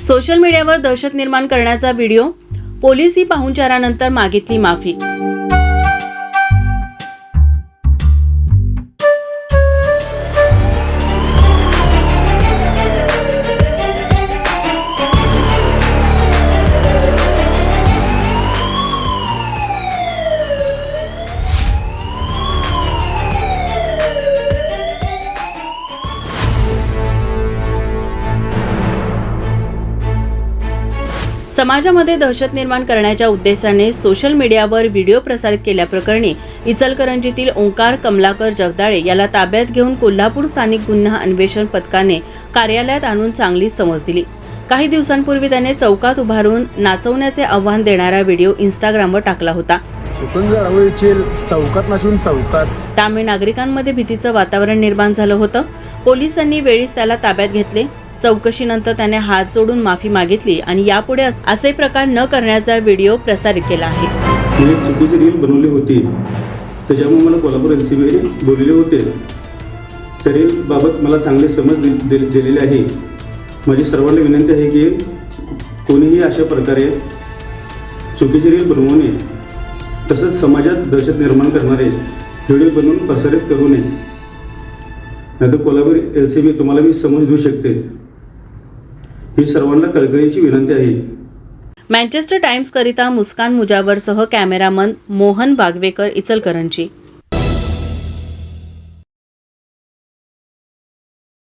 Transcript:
Social मीडियावर दहशत निर्माण करण्याचा व्हिडिओ पोलिसी पाहुणचारानंतर मागितली माफी. समाजामध्ये दहशत निर्माण करण्याच्या उद्देशाने सोशल मीडियावर व्हिडिओ प्रसारित केल्याप्रकरणी इचलकरंजीतील ओंकार कमलाकर जगदाळे याला ताब्यात घेऊन कोल्हापूर स्थानिक गुन्हा अन्वेषण पथकाने कार्यालयात आणून चांगली समज दिली. काही दिवसांपूर्वी त्याने चौकात उभारून नाचवण्याचे आव्हान देणारा व्हिडिओ इंस्टाग्रामवर टाकला होता. चौकात चौकात. त्यामुळे नागरिकांमध्ये भीतीचं वातावरण निर्माण झालं होतं. पोलिसांनी वेळीच त्याला ताब्यात घेतले. चौकशीनंतर त्याने हात जोडून माफी मागितली आणि यापुढे असे प्रकार न करण्याचा व्हिडिओ प्रसारित केला आहे. मी एक चुकीची रील बनवली होती. त्याच्यामुळे मला कोल्हापूर एल सी बीने बोलले होते. त्या रीलबाबत मला चांगली समज दि- दि- दिलेली आहे. माझी सर्वांना विनंती आहे की कोणीही अशा प्रकारे चुकीची रील बनवू नये. तसंच समाजात दहशत निर्माण करणारे व्हिडिओ बनवून प्रसारित करू नये. नाहीतर कोल्हापूर एल सी बी तुम्हाला मी समज देऊ शकते. ही सर्वांना कळकळीची विनंती आहे. मँचेस्टर टाइम्स करिता मुस्कान मुजावरसह कॅमेरामन मोहन बागवेकर इचलकरंजी.